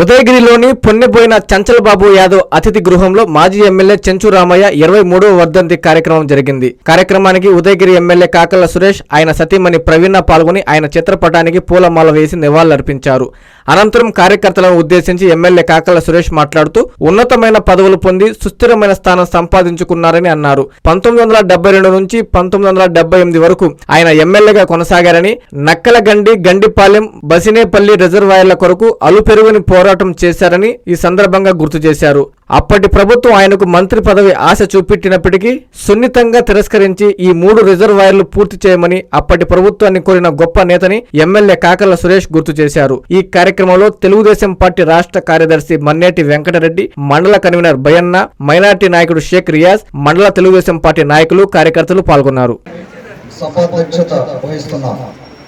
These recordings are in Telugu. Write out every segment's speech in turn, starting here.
ఉదయగిరిలోని పొన్నెపోయిన చంచలబాబు యాదవ్ అతిథి గృహంలో మాజీ ఎమ్మెల్యే చెంచు రామయ్య ఇరవై మూడవ వర్ధంతి కార్యక్రమం జరిగింది. కార్యక్రమానికి ఉదయగిరి ఎమ్మెల్యే కాకల సురేష్ ఆయన సతీమణి ప్రవీణ పాల్గొని ఆయన చిత్రపటానికి పూలమాల వేసి నివాళులర్పించారు. అనంతరం కార్యకర్తలను ఉద్దేశించి ఎమ్మెల్యే కాకల సురేష్ మాట్లాడుతూ ఉన్నతమైన పదవులు పొంది సుస్థిరమైన స్థానం సంపాదించుకున్నారని అన్నారు. పంతొమ్మిది వందల డెబ్బై రెండు నుంచి పంతొమ్మిది వందల డెబ్బై ఎనిమిది వరకు ఆయన ఎమ్మెల్యేగా కొనసాగారని నక్కలగండి గండిపాలెం బసినేపల్లి రిజర్వాయర్ల కొరకు అలుపెరుగుని పోరాటం చేశారని ఈ సందర్భంగా గుర్తు చేశారు. అప్పటి ప్రభుత్వం ఆయనకు మంత్రి పదవి ఆశ చూపెట్టినప్పటికీ సున్నితంగా తిరస్కరించి ఈ మూడు రిజర్వాయర్లు పూర్తి చేయమని అప్పటి ప్రభుత్వాన్ని కోరిన గొప్ప నేతని ఎమ్మెల్యే కాకల సురేష్ గుర్తు చేశారు. ఈ కార్యక్రమంలో తెలుగుదేశం పార్టీ రాష్ట్ర కార్యదర్శి మన్నేటి వెంకటరెడ్డి మండల కన్వీనర్ భయన్న మైనార్టీ నాయకుడు షేక్ రియాజ్ మండల తెలుగుదేశం పార్టీ నాయకులు కార్యకర్తలు పాల్గొన్నారు.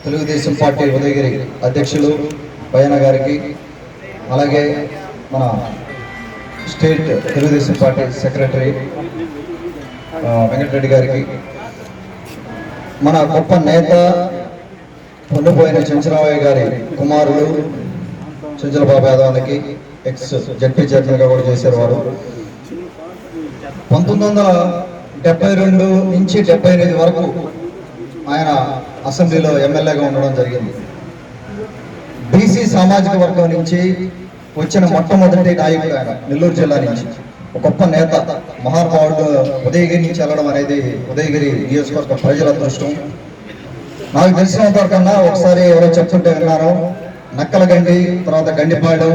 తెలుగుదేశం పార్టీ ఉదయగిరి అధ్యక్షులు భయన గారికి అలాగే మన state Telugu Desam party secretary Venkata Reddy గారికి. మన గొప్ప నేత పొండిపోయిన చెంచరామయ్య గారి కుమారుడు చెంచలబాబు యాదవానికి ఎక్స్ జడ్పీ చైర్మన్గా కూడా చేశారు వారు. పంతొమ్మిది వందల డెబ్బై రెండు నుంచి డెబ్బై ఎనిమిది వరకు ఆయన అసెంబ్లీలో ఎమ్మెల్యేగా ఉండడం జరిగింది. బీసీ సామాజిక వర్గం నుంచి వచ్చిన మొట్టమొదటి నాయకుడు ఆయన నెల్లూరు జిల్లా నుంచి. ఒక గొప్ప నేత మహానుభావుడు ఉదయగిరి నుంచి వెళ్ళడం అనేది ఉదయగిరి నియోజకవర్గ ప్రజల అదృష్టం. నాకు తెలిసినంత వరకన్నా ఒకసారి ఎవరో చెప్తుంటే విన్నాను నక్కలగండి తర్వాత గండిపాడు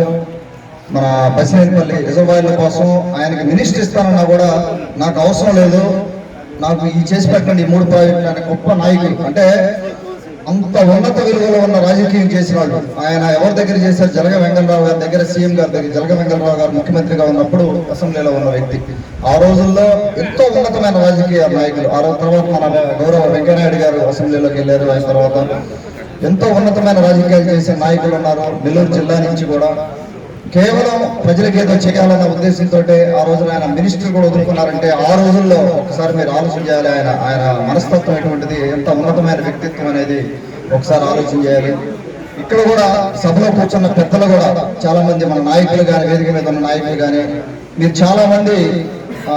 మన బసినేపల్లి రిజర్వాయర్ల కోసం ఆయనకి మినిస్టర్ ఇస్తానన్నా కూడా నాకు అవసరం లేదు. నాకు ఈ చేసి పెట్టండి ఈ మూడు ప్రాజెక్టులు అనే గొప్ప నాయకులు. అంటే అంత ఉన్నత విలువలో ఉన్న రాజకీయం చేసిన వాళ్ళు ఆయన ఎవరి దగ్గర చేశారు? జలగ వెంకటరావు గారి దగ్గర సీఎం గారి దగ్గర జలగ వెంకటరావు గారు ముఖ్యమంత్రిగా ఉన్నప్పుడు అసెంబ్లీలో ఉన్న వ్యక్తి. ఆ రోజుల్లో ఎంతో ఉన్నతమైన రాజకీయ నాయకులు. ఆ రోజు తర్వాత మన గౌరవ వెంకయ్యనాయుడు గారు అసెంబ్లీలోకి వెళ్ళారు. ఆయన తర్వాత ఎంతో ఉన్నతమైన రాజకీయాలు చేసే నాయకులు ఉన్నారు. నెల్లూరు జిల్లా నుంచి కూడా. కేవలం ప్రజలకు ఏదో చేయాలన్న ఉద్దేశంతో ఆ రోజున ఆయన మినిస్టర్ కూడా వదులుకున్నారంటే ఆ రోజుల్లో ఒకసారి మీరు ఆలోచన చేయాలి. ఆయన ఆయన మనస్తత్వం ఎటువంటిది? ఎంత ఉన్నతమైన వ్యక్తిత్వం అనేది ఒకసారి ఆలోచన చేయాలి. ఇక్కడ కూడా సభలో కూర్చున్న పెద్దలు కూడా చాలా మంది మన నాయకులు కానీ వేదిక మీద ఉన్న నాయకులు కానీ మీరు చాలా మంది ఆ,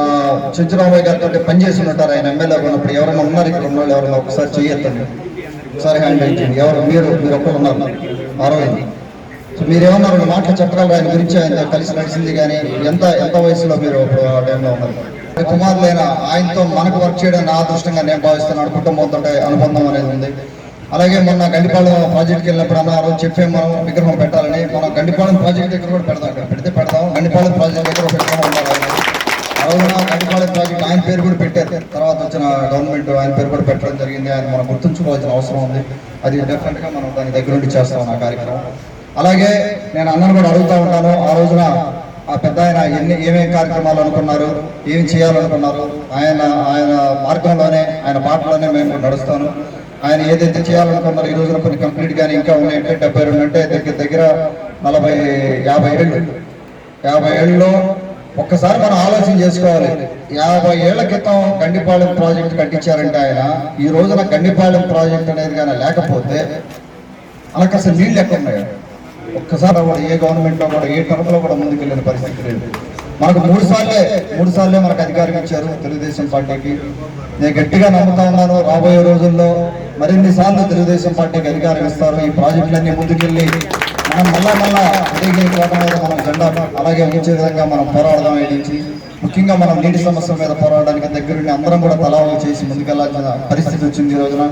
గారితో పనిచేసి ఉంటారు. ఆయన ఎమ్మెల్యే ఉన్నప్పుడు ఎవరైనా ఉన్నారు ఇక్కడ ఉన్న వాళ్ళు ఎవరైనా ఒకసారి చేయొద్దండి ఒకసారి హ్యాండ్ చేయండి. ఎవరు? మీరు మీరు ఒక్కరు ఉన్నారు. ఆ రోజు సో మీరేమన్నా రెండు మాటలు చెప్పగలరు? ఆయన గురించి ఆయన కలిసి నడిచింది కానీ ఎంత ఎంత వయసులో మీరు ఇప్పుడు ఆ టైంలో ఉన్నారు? కుమారులైన ఆయనతో మనకు వర్క్ చేయడం నా అదృష్టంగా నేను భావిస్తున్నాను. కుటుంబంతో అనుబంధం అనేది ఉంది. అలాగే మొన్న గండిపాలెం ప్రాజెక్ట్కి వెళ్ళినప్పుడు అన్న రోజు చెప్పే మనం విగ్రహం పెట్టాలని. మనం గండిపాలెం ప్రాజెక్ట్ దగ్గర కూడా పెడతాం అక్కడ. పెడితే పెడతాం. గండిపాలెం ప్రాజెక్ట్ దగ్గర పెట్టడం విగ్రహం ఆ రోజున గండిపాలెం ప్రాజెక్ట్ ఆయన పేరు కూడా పెట్టారు. తర్వాత వచ్చిన గవర్నమెంట్ ఆయన పేరు కూడా పెట్టడం జరిగింది. ఆయన మనం గుర్తుంచుకోవాల్సిన అవసరం ఉంది. అది డెఫినెట్గా మనం దాని దగ్గర నుండి చేస్తాం ఆ కార్యక్రమం. అలాగే నేను అన్నను కూడా అడుగుతూ ఉంటాను. ఆ రోజున ఆ పెద్ద ఆయన ఎన్ని ఏమేమి కార్యక్రమాలు అనుకున్నారు ఏం చేయాలనుకున్నారు ఆయన ఆయన మార్గంలోనే ఆయన పాటలోనే మేము నడుస్తాను. ఆయన ఏదైతే చేయాలనుకున్నారో ఈ రోజున కొన్ని కంప్లీట్ కానీ ఇంకా ఉన్నాయంటే డెబ్బై రెండు అంటే దగ్గర దగ్గర నలభై యాభై ఏళ్ళు. యాభై ఏళ్ళలో ఒక్కసారి మనం ఆలోచన చేసుకోవాలి. యాభై ఏళ్ళ క్రితం గండిపాలెం ప్రాజెక్ట్ కట్టించారంటే ఆయన ఈ రోజున గండిపాలెం ప్రాజెక్ట్ అనేది కానీ లేకపోతే అలాగ అసలు నీళ్ళు ఎక్కడ ఒక్కసారి కూడా ఏ గవర్నమెంట్లో కూడా ఏ టర్మ్లో కూడా ముందుకెళ్ళిన పరిస్థితి లేదు. మనకు మూడు సార్లే మూడు సార్లే మనకు అధికారం ఇచ్చారు తెలుగుదేశం పార్టీకి. నేను గట్టిగా నమ్ముతా ఉన్నాను రాబోయే రోజుల్లో మరిన్ని సార్లు తెలుగుదేశం పార్టీకి అధికారం ఇస్తారు. ఈ ప్రాజెక్టులన్నీ ముందుకెళ్ళి మనం మళ్ళా మళ్ళా మనం జెండా అలాగే ఉంచే విధంగా మనం పోరాడదాం నుంచి. ముఖ్యంగా మనం నీటి సమస్య మీద పోరాడడానికి దగ్గరుండి అందరం కూడా తలావు చేసి ముందుకెళ్ళాల్సిన పరిస్థితి వచ్చింది ఈ రోజున.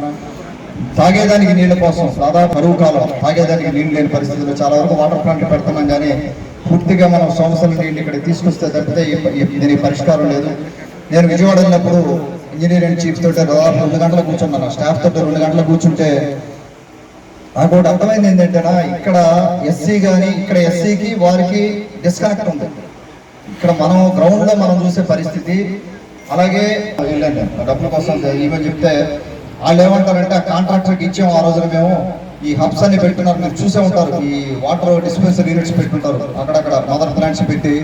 తాగేదానికి నీళ్ళ కోసం దాదాపు కరువు కాలం తాగేదానికి నీళ్ళు లేని పరిస్థితుల్లో చాలా వరకు వాటర్ ప్లాంట్ పెడుతున్నాం కానీ పూర్తిగా మనం సంవత్సరం నీళ్ళు ఇక్కడ తీసుకొస్తే తప్పితే దీనికి పరిష్కారం లేదు. నేను విజయవాడ వెళ్ళినప్పుడు ఇంజనీరింగ్ చీఫ్ తోటి దాదాపు రెండు గంటలు కూర్చున్నాను. స్టాఫ్ తోటి రెండు గంటలు కూర్చుంటే నాకు ఒకటి అర్థమైంది ఏంటంటే ఇక్కడ ఎస్సీ కానీ ఇక్కడ ఎస్సీకి వారికి డిస్కనెక్ట్ ఉంది. ఇక్కడ మనం గ్రౌండ్లో మనం చూసే పరిస్థితి. అలాగే వెళ్ళండి డబ్బుల కోసం ఈమె చెప్తే వాళ్ళు ఏమంటారంటే ఆ కాంట్రాక్టర్కి ఇచ్చాము ఆ రోజున మేము ఈ హబ్స్ అన్ని పెట్టున్నారు మీరు చూసే ఉంటారు. ఈ వాటర్ డిస్పెన్సర్ యూనిట్స్ పెట్టుకుంటారు అక్కడక్కడ మదర్ ప్లాంట్స్ పెట్టి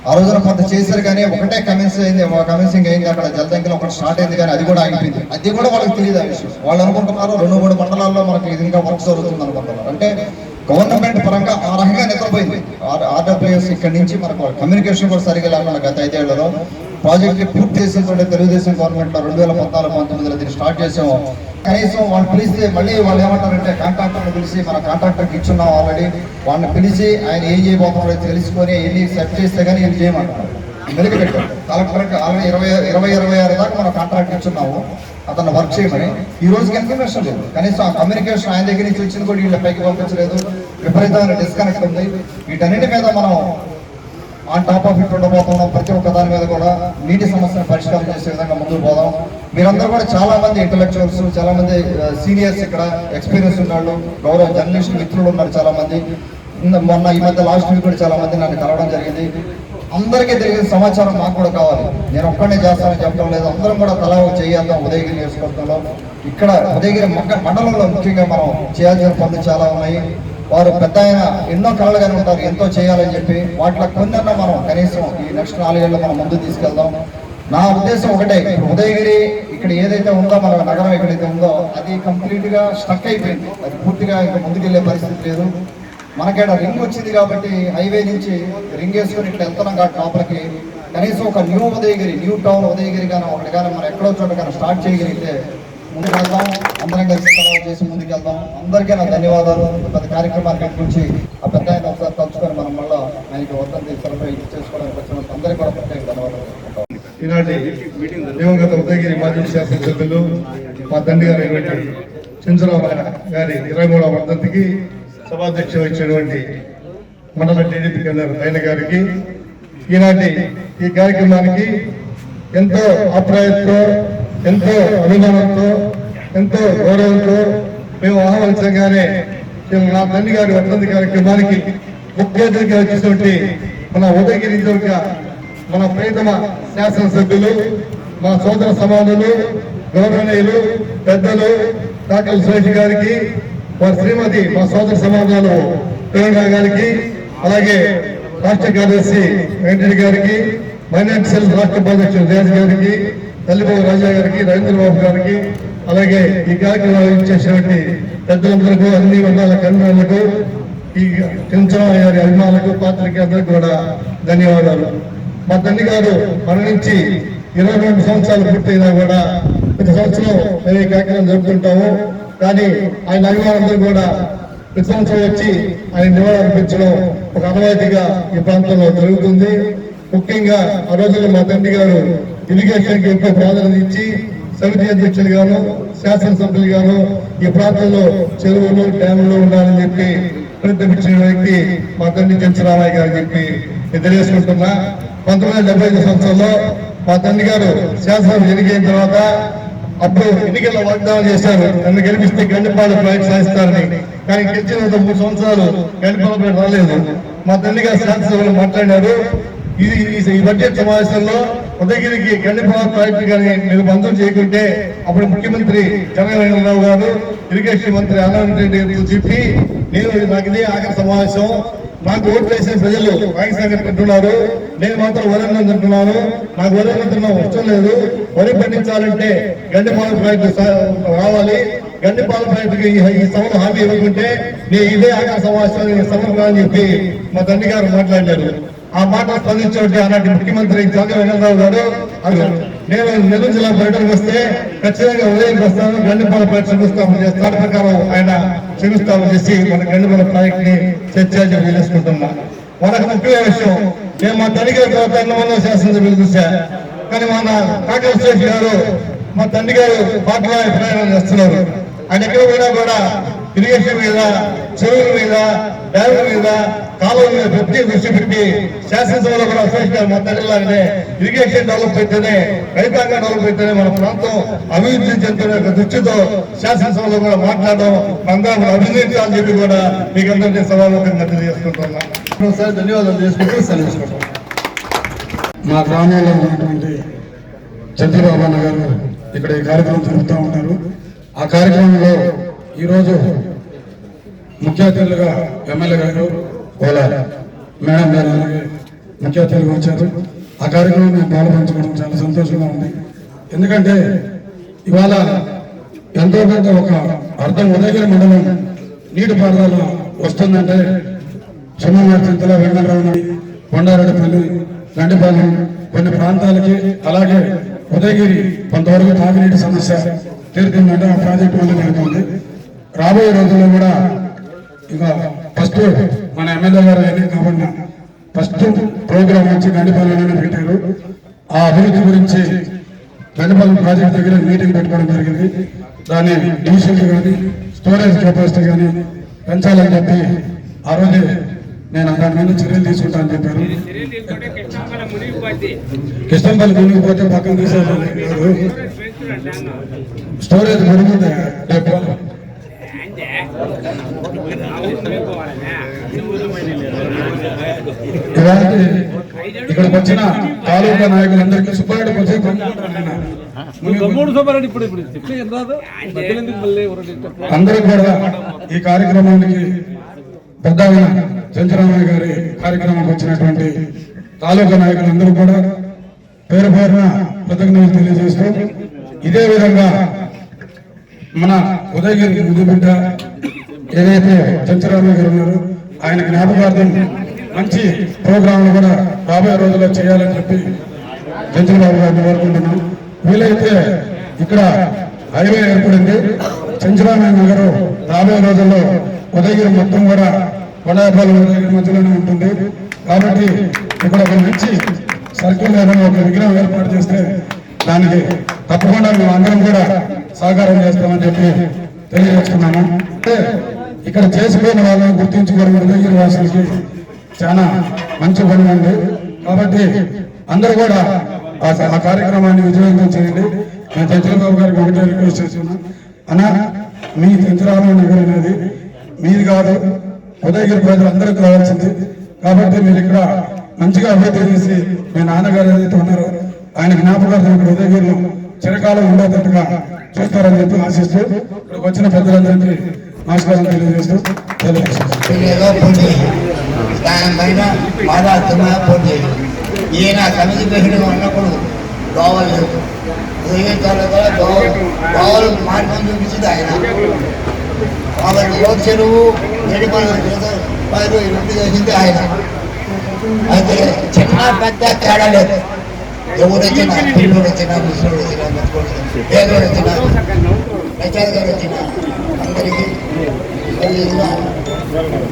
ఆ రోజున కొంత చేశారు కానీ ఒకటే కమెన్స్ అయింది కమెన్సింగ్ అయింది అక్కడ జలదంకిలో ఒకటి స్టార్ట్ అయింది కానీ అది కూడా ఆగిపోయింది. అది కూడా వాళ్ళకి తెలియదు ఆ విషయం. వాళ్ళు అనుకుంటున్నారు రెండు మూడు మండలాల్లో మనకి ఇది ఇంకా వర్క్ జరుగుతుంది అనుకుంటున్నారు అంటే గవర్నమెంట్ పరంగా ఆ రకంగా నిద్రపోయింది. ఆర్డబ్ల్యూఎస్ ఇక్కడ నుంచి మనకు కమ్యూనికేషన్ కూడా సరిగా లేకుండా గత ఐదేళ్ళలో ప్రాజెక్ట్ పూర్తి చేసినటువంటి తెలుగుదేశం గవర్నమెంట్లో రెండు వేల పద్నాలుగు పంతొమ్మిదిలో దీన్ని స్టార్ట్ చేసాము కనీసం వాళ్ళు పిలిస్తే మళ్ళీ వాళ్ళు ఏమంటారంటే కాంట్రాక్టర్ని పిలిచి మన కాంట్రాక్టర్కి ఇచ్చున్నాం ఆల్రెడీ. వాళ్ళని పిలిచి ఆయన ఏం చేయబోతున్నాడో తెలుసుకొని ఎన్ని సెట్ చేస్తే కానీ ఏం చేయమంటారు. మెరుగు పెట్టాం కలెక్టర్కి ఆల్రెడీ ఇరవై ఇరవై ఇరవై ఆరు దాకా మనం కాంట్రాక్ట్ ఇచ్చున్నాము. అతను వర్క్ చేయమని. ఈ రోజుకి ఇన్ఫర్మేషన్ లేదు. కనీసం ఆ కమ్యూనికేషన్ ఆయన దగ్గర నుంచి వచ్చింది కూడా వీళ్ళ పైకి పంపించలేదు. విపరీతమైన డిస్కనెక్ట్ ఉంది. వీటన్నిటి మీద మనం ఆన్ టాప్ ఆఫ్ ఇట్ ఉండబోతున్నాం. ప్రతి ఒక్క దాని మీద కూడా నీటి సమస్యను పరిష్కారం చేసే విధంగా ముందుకు పోదాం. మీరందరూ కూడా చాలా మంది ఇంటలెక్చువల్స్ చాలా మంది సీనియర్స్ ఇక్కడ ఎక్స్పీరియన్స్ ఉన్నాళ్ళు. గౌరవ జర్నలిస్ట్ మిత్రులు ఉన్నారు చాలా మంది. మొన్న ఈ మధ్య లాస్ట్ వీక్ కూడా చాలా మంది నన్ను కలవడం జరిగింది. అందరికీ తెలియని సమాచారం మాకు కూడా కావాలి. నేను ఒక్కడే చేస్తానని చెప్పడం లేదు. అందరం కూడా తలా ఒక చేయాలి ఉదయగిరి నియోజకవర్గంలో. ఇక్కడ ఉదయగిరి మొక్క మండలంలో ముఖ్యంగా మనం చేయాల్సిన పనులు చాలా ఉన్నాయి. వారు పెద్ద ఎన్నో ఎన్నో కళలుగానే ఉంటారు ఎంతో చేయాలని చెప్పి వాటిలో కొన్నన్నా మనం కనీసం ఈ నెక్స్ట్ నాలుగేళ్ళు మనం ముందు తీసుకెళ్దాం. నా ఉద్దేశం ఒకటే ఉదయగిరి ఇక్కడ ఏదైతే ఉందో మన నగరం ఎక్కడైతే ఉందో అది కంప్లీట్గా స్టక్ అయిపోయింది. అది పూర్తిగా ఇంకా ముందుకెళ్ళే పరిస్థితి లేదు. మనకేడ రింగ్ వచ్చింది కాబట్టి హైవే నుంచి రింగ్ వేసుకొని ఇట్లా వెళ్తున్నాం కాబట్టి లోపలికి. కనీసం ఒక new Udayagiri new town Udayagiri కానీ ఒకటి కానీ మనం ఎక్కడో చోట కానీ స్టార్ట్ చేయగలిగితే ముందుకు వెళ్దాం అందరం కలిసి కలవ చేసి ముందుకు వెళ్దాం అందరికీ నా ధన్యవాదాలు. పెద్ద కార్యక్రమానికి గురించి ఆ పెద్ద ఆయన ఒకసారి తలుచుకొని మనం మళ్ళీ ఆయనకి వద్దంతి సెలబ్రేట్ చేసుకోవడానికి వచ్చిన అందరికీ కూడా ప్రత్యేక ధన్యవాదాలు ఈనాటి దివంగత ఉదయగిరి మాజీ శాసనసభ్యులు మా తండ్రి గారు అయినటువంటి చంద్రరావు గారి ఇరవై మూడవ వర్ధంతికి సభాధ్యక్ష ఇచ్చినటువంటి మండల టీడీపీ కేంద్ర ఆయన గారికి ఈనాటి ఈ కార్యక్రమానికి ఎంతో ఆప్యాయతతో ఎంతో అభిమానంతో ఎంతో గౌరవంతో మేము ఆహ్వానించగానే మేము నా తండ్రి గారి వర్ధంతి కార్యక్రమానికి ముఖ్య అతిథిగా వచ్చినటువంటి మన ఉదయగిరి నియోజక మన ప్రియతమ శాసనసభ్యులు మా సోదర సమానులు గౌరవనీయులు పెద్దలు డాక్టర్ సురేష్ గారికి వారి శ్రీమతి మా సోదర సమానాలు ప్రేరణ గారికి అలాగే రాష్ట్ర కార్యదర్శి వెంకటరెడ్డి గారికి మైనార్టీ సెల్ రాష్ట్ర ఉపాధ్యక్షులు రియాజ్ గారికి తల్లిబాబు రాజా గారికి రవీంద్రబాబు గారికి అలాగే ఈ కార్యక్రమాలు ఇచ్చేసినటువంటి పెద్దలందరికీ అన్ని వర్గాల కన్వీనర్లకు ఈ చెంచరావు గారి అభిమానులకు పాత్రికేయులకు కూడా ధన్యవాదాలు. మా తండ్రి గారు మరణించి ఇరవై రెండు సంవత్సరాలు పూర్తయినా కూడా ప్రతి సంవత్సరం మేము ఈ కార్యక్రమం జరుపుకుంటాము కానీ ఆయన అభిమానులందరూ కూడా ప్రతి సంవత్సరం వచ్చి ఆయన నివాళులు అర్పించడం ఒక అనవాయితీగా ఈ ప్రాంతంలో జరుగుతుంది. ముఖ్యంగా ఆ రోజుల్లో మా తండ్రి గారు ఇరిగేషన్ యొక్క ప్రాధాన్యత ఇచ్చి సమితి అధ్యక్షులు గాను శాసనసభ్యులు గాను ఈ ప్రాంతంలో చెరువులు డ్యాములు ఉండాలని చెప్పి ప్రతిపించిన వ్యక్తి మా తండ్రి చెంచరామయ్య గారు చెప్పి తెలియజేసుకుంటున్నా పంతొమ్మిది వందల డెబ్బై ఐదు సంవత్సరంలో మా తండ్రి గారు శాసనం ఎన్నికైన తర్వాత అప్పుడు ఎన్నికల్లో వాగ్దానం చేశారు. నన్ను గెలిపిస్తే గండిపాల ప్రాజెక్ట్ సాధిస్తారని. కానీ గెలిచిన మూడు సంవత్సరాలు గండిపాల ప్రాజెక్ట్ రాలేదు. మా తండ్రి గారు శాసనసభలో మాట్లాడారు. ఇది ఈ బడ్జెట్ సమావేశంలో ఉదయగిరికి గండిపాడు ప్రాజెక్టు కానీ మీరు మంజూరు చేయకుంటే అప్పుడు ముఖ్యమంత్రి చంద్రబాబు గారు ఇరిగేషన్ మంత్రి అన్నారెడ్డి రెడ్డి గారికి చెప్పి నేను నాకు ఇదే ఆఖరి సమావేశం. నాకు ఓట్లు వేసిన ప్రజలు పాకిస్తాన్ అంటున్నారు. నేను మాత్రం వరంగల్ అంటున్నాను నాకు వరంగల్ ఇష్టం లేదు. వరి పండించాలంటే గండిపాల ప్రాజెక్టు రావాలి. గండిపాల ప్రాజెక్టుకి ఈ- ఈ హామీ ఇవ్వకుంటే నేను ఇదే ఆఖరి సమావేశం సమర్పణ అని చెప్పి మా తండ్రి గారు మాట్లాడారు. ఆ మాట స్పందించే ఆనాటి ముఖ్యమంత్రి చంద్రబాబు గారు అసలు నేను నెల్లూరు జిల్లా పర్యటనకు వస్తే ఖచ్చితంగా ఉదయం వస్తాను గండిపాల ప్రాజెక్టు శంకుస్థాపన చేస్తాను. ప్రకారం ఆయన శిలుస్థాపన చేసి మన గండిపాల ప్రాజెక్ట్ని చర్చ చేసుకుంటున్నా. మనకు ముఖ్యమైన విషయం నేను మా తండ్రి గారి తర్వాత ఎన్నో శాసనసభ్యులు చూసా కానీ మన కాకర గారు మా తండ్రి గారు పాటల ప్రయాణం చేస్తున్నారు. ఆయన ఎక్కడ పోయినా కూడా ఇరిగేషన్ మీద చెరువుల మీద డ్యాముల మీద కాలువల మీద ప్రత్యేక దృష్టి పెట్టి శాసనసభలో కూడా సురేష్ గారు మా తండ్రిలాగానే ఇరిగేషన్ డెవలప్ అయితేనే రైతాంగం డెవలప్ అయితేనే మన ప్రాంతం అభివృద్ధి చెందుతున్న యొక్క దృష్టితో శాసనసభలో కూడా మాట్లాడడం అందరం అభినందించాలని చెప్పి కూడా మీకు అందరినీ సభాముఖంగా తెలియజేసుకుంటున్నా. ఒకసారి ధన్యవాదాలు. చేసుకుంటూ సెలవుకుంటాం మా గ్రామంలో ఉన్నటువంటి చంద్రబాబు అన్న గారు ఇక్కడ ఈ కార్యక్రమం జరుపుతూ ఉంటారు ఆ కార్యక్రమంలో ఈరోజు ముఖ్య అతిథులుగా ఎమ్మెల్యే గారు కోలారు మేడం గారు అలాగే ముఖ్య అతిథులుగా వచ్చారు. ఆ కార్యక్రమం మేము పాల్పంచుకోవడం చాలా సంతోషంగా ఉంది. ఎందుకంటే ఇవాళ ఎంతో కొంత ఒక అర్థం ఉదయగిరి మండలం నీటిపారుదల వస్తుందంటే సున్నమార్ చింతల వెంకటరావు కొండారెడ్డిపల్లి గండిపాలెం కొన్ని ప్రాంతాలకి అలాగే ఉదయగిరి కొంతవరకు తాగునీటి సమస్య తీరుతుందంటే ఆ ప్రాజెక్టు వల్ల జరుగుతుంది. రాబోయే రోజుల్లో కూడా ఇక ఫస్ట్ మన ఎమ్మెల్యే గారు అయినా కాబట్టి ఫస్ట్ ప్రోగ్రామ్ వచ్చి గండిపాలెంలోనే పెట్టారు. ఆ అభివృద్ధి గురించి గండిపాలెం ప్రాజెక్ట్ దగ్గర మీటింగ్ పెట్టుకోవడం జరిగింది. దాన్ని డీజిల్ కానీ స్టోరేజ్ కెపాసిటీ కానీ పెంచాలని చెప్పి ఆ రోజే నేను దాని మీద చర్యలు తీసుకుంటానని చెప్పారు. కిష్టంపల్లి మునిగిపోతే పక్కన తీసేసారు స్టోరేజ్ మునిగింది ఇలాంటి ఇక్కడికి వచ్చిన తాలూకా నాయకులందరికీ సుబ్బారెడ్డి వచ్చి. అందరూ కూడా ఈ కార్యక్రమానికి పెద్ద చంద్రరామయ్య గారి కార్యక్రమానికి వచ్చినటువంటి తాలూకా నాయకులందరూ కూడా పేరు పేరున కృతజ్ఞతలు తెలియజేస్తూ ఇదే విధంగా మన ఉదయగిరి ముద్దు బిడ్డ ఏదైతే చంచరామయ్య గారు ఉన్నారో ఆయన జ్ఞాపకార్థం మంచి ప్రోగ్రాంలు కూడా రాబోయే రోజుల్లో చేయాలని చెప్పి చంద్రబాబు గారిని కోరుకుంటున్నాం. వీలైతే ఇక్కడ హైవే ఏర్పడింది. చంద్రరామయ్య నగరు రాబోయే రోజుల్లో ఉదయగిరి మొత్తం కూడా కొండాయపాలెం ఉదయగిరి మధ్యలోనే ఉంటుంది. కాబట్టి ఇక్కడ ఒక మంచి సర్కిల్ ఏదైనా ఒక విగ్రహం ఏర్పాటు చేస్తే దానికి తప్పకుండా మేము అందరం కూడా సహకారం చేస్తామని చెప్పి తెలియజేస్తున్నాము. అంటే ఇక్కడ చేసిపోయిన వాళ్ళని గుర్తించగలిగిన ఉదయగిరి వాసులకి చాలా మంచి పని ఉంది. కాబట్టి అందరూ కూడా ఆ కార్యక్రమాన్ని విజయవంతం చేయండి. నేను చంద్రబాబు గారికి ఒకటే రిక్వెస్ట్ చేస్తున్నా. అన్న మీ చంద్రబాబు నగర్ అనేది మీది కాదు. ఉదయగిరి ప్రజలందరికీ రావాల్సింది కాబట్టి మీరు ఇక్కడ మంచిగా అభివృద్ధి చేసి మీ నాన్నగారు ఏదైతే ఉన్నారో ఆయన జ్ఞాపకార్థం ఇక్కడ ఉదయగిరిలో చిరకాలం ఉండేటట్టుగా చూస్తారని చెప్పి ఆశిస్తూ ఇక్కడికి వచ్చిన పెద్దలందరికీ నమస్కారం తెలియజేస్తూ తెలియజేస్తాను ఏదో ఫోన్ ఈయన సమితి ప్రెసిడెంట్ ఉన్నప్పుడు దోవలు లేవు ఉదయించాలి కూడా దోవ దోవలు మార్గం చూపించింది ఆయన కాబట్టి యువత చెరువు ఏడు పైరు రెండు చేసింది ఆయన అయితే చిన్న పెద్ద తేడా లేదు ఎవరు వచ్చినా పిల్లలు వచ్చినా ముసలు వచ్చినా మెతుకోడు పేదోడు వచ్చినా ప్రచార్ గారు వచ్చినా అందరికీ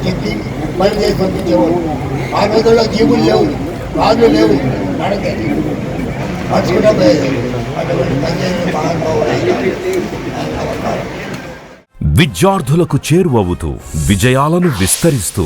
చెప్పి పని చేసి పంపించేవాడు ఆ రోజుల్లో జీవులు లేవు రాజులు లేవు నడకే. నడుచుకుంటా పోయేది. అటువంటి పని చేసిన విద్యార్థులకు చేరువవుతూ విజయాలను విస్తరిస్తూ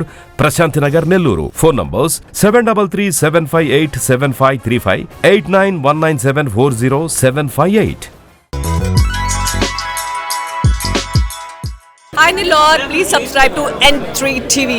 road Prashanti Nagar Nellore. Phone numbers seven double three seven five eight seven five three five eight nine one nine seven four zero seven five eight. Hi Nilor, please subscribe to N3 TV.